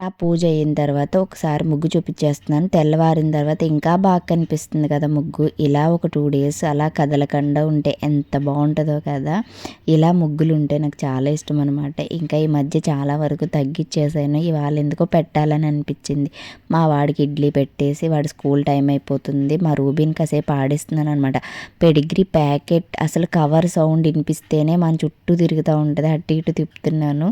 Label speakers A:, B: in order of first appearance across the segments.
A: ఆ పూజ అయిన తర్వాత ఒకసారి ముగ్గు చూపించేస్తున్నాను. తెల్లవారిన తర్వాత ఇంకా బాగా కనిపిస్తుంది కదా ముగ్గు. ఇలా ఒక టూ డేస్ అలా కదలకుండా ఉంటే ఎంత బాగుంటుందో కదా. ఇలా ముగ్గులు ఉంటే నాకు చాలా ఇష్టం అనమాట ఇంకా ఈ మధ్య చాలా వరకు తగ్గిచ్చేసాను. ఇవాళ ఎందుకో పెట్టాలని అనిపించింది. మా వాడికి ఇడ్లీ పెట్టేసి వాడి స్కూల్ టైం అయిపోతుంది. మా రూబీన్ కాసేపు ఆడిస్తున్నాను అనమాట పెడిగ్రీ ప్యాకెట్ అసలు కవర్ సౌండ్ వినిపిస్తేనే మన చుట్టూ తిరుగుతూ ఉంటుంది. అటు ఇటు తిప్పుతున్నాను.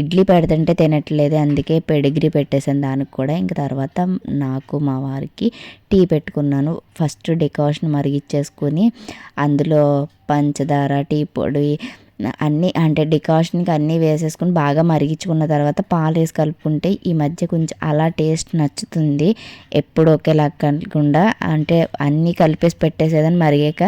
A: ఇడ్లీ పెడుతుంటే తినట్లేదు. అందుకే పెడి డిగ్రీ పెట్టేసాను దానికి కూడా ఇంక తర్వాత నాకు మా వారికి టీ పెట్టుకున్నాను. ఫస్ట్ డికాషన్ మరిగిచ్చేసుకొని అందులో పంచదార టీ పొడి అన్నీ అంటే డికాషన్కి అన్నీ వేసేసుకుని బాగా మరిగించుకున్న తర్వాత పాలు వేసి కలుపుకుంటే ఈ మధ్య కొంచెం అలా టేస్ట్ నచ్చుతుంది. ఎప్పుడు ఒకేలా కాకుండా అంటే అన్నీ కలిపేసి పెట్టేసేదని మరిగాక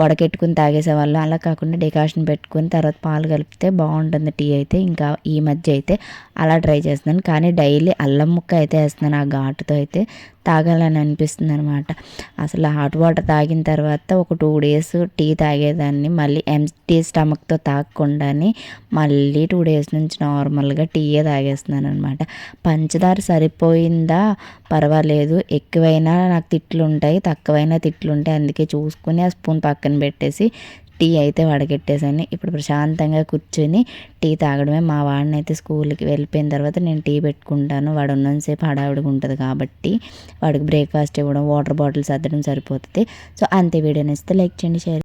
A: వడకెట్టుకుని తాగేసేవాళ్ళం. అలా కాకుండా డికాషన్ పెట్టుకుని తర్వాత పాలు కలిపితే బాగుంటుంది టీ అయితే. ఇంకా ఈ మధ్య అయితే అలా ట్రై చేస్తున్నాను. కానీ డైలీ అల్లం ముక్క అయితే వేస్తున్నాను ఆ ఘాటుతో అయితే. తాగాలని అనిపిస్తుంది అనమాట అసలు హాట్ వాటర్ తాగిన తర్వాత ఒక టూ డేస్ టీ తాగేదాన్ని మళ్ళీ ఎంటీ స్టమక్తో తాగకుండానే మళ్ళీ టూ డేస్ నుంచి నార్మల్గా టీయే తాగేస్తున్నాను అనమాట పంచదార సరిపోయిందా? పర్వాలేదు. ఎక్కువైనా నాకు తిట్లు ఉంటాయి తక్కువైనా తిట్లు ఉంటాయి అందుకే చూసుకుని ఆ స్పూన్ పక్కన పెట్టేసి టీ అయితే వడగెట్టేసాను ఇప్పుడు ప్రశాంతంగా కూర్చొని టీ తాగడమే. మా వాడిని అయితే స్కూల్కి వెళ్ళిపోయిన తర్వాత నేను టీ పెట్టుకుంటాను. వాడు ఉన్నంతసేపు హడావిడిగా ఉంటుంది కాబట్టి వాడికి బ్రేక్ఫాస్ట్ ఇవ్వడం వాటర్ బాటిల్స్ అద్దడం సరిపోతుంది. సో అంతే. వీడియో నచ్చితే లైక్ చేయండి షేర్